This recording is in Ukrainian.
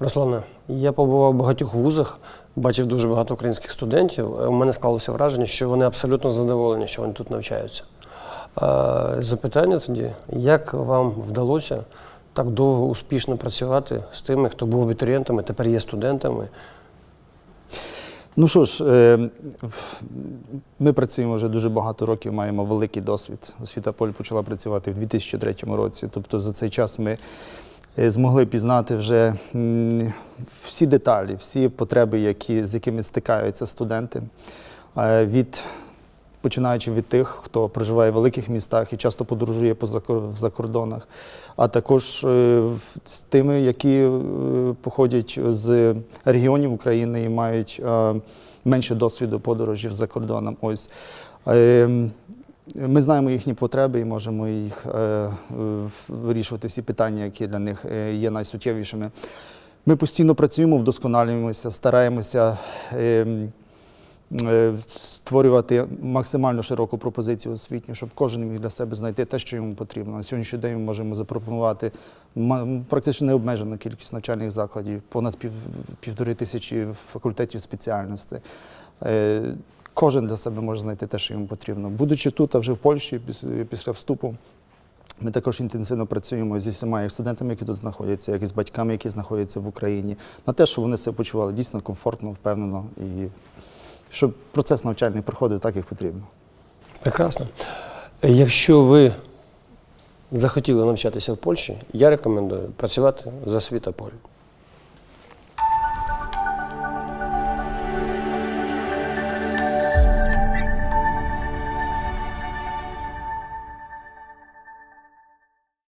Руслане, я побував в багатьох вузах, бачив дуже багато українських студентів. Е, У мене склалося враження, що вони абсолютно задоволені, що вони тут навчаються. Запитання тоді, як вам вдалося так довго успішно працювати з тими, хто був абітурієнтами, тепер є студентами? Ну що ж, е, ми працюємо вже дуже багато років, маємо великий досвід. Освіта Поль почала працювати в 2003 році. Тобто за цей час ми змогли пізнати вже всі деталі, всі потреби, які, з якими стикаються студенти. Е, Від починаючи від тих, хто проживає в великих містах і часто подорожує по в закордонах, а також е, з тими, які е, походять з регіонів України і мають е, менше досвіду подорожів за кордоном. Ось. Ми знаємо їхні потреби і можемо їх е, вирішувати всі питання, які для них е, є найсуттєвішими. Ми постійно працюємо, вдосконалюємося, стараємося. ем, е, створювати максимально широку пропозицію освітню, щоб кожен міг для себе знайти те, що йому потрібно. На сьогоднішній день ми можемо запропонувати практично необмежену кількість навчальних закладів, понад пів, півтори тисячі факультетів спеціальностей. Кожен для себе може знайти те, що йому потрібно. Будучи тут, а вже в Польщі після вступу. Ми також інтенсивно працюємо зі всіма як студентами, які тут знаходяться, як і з батьками, які знаходяться в Україні, на те, щоб вони себе почували дійсно комфортно, впевнено і щоб процес навчальний проходив так, як потрібно. Прекрасно. Якщо ви захотіли навчатися в Польщі, я рекомендую працювати за Світополь.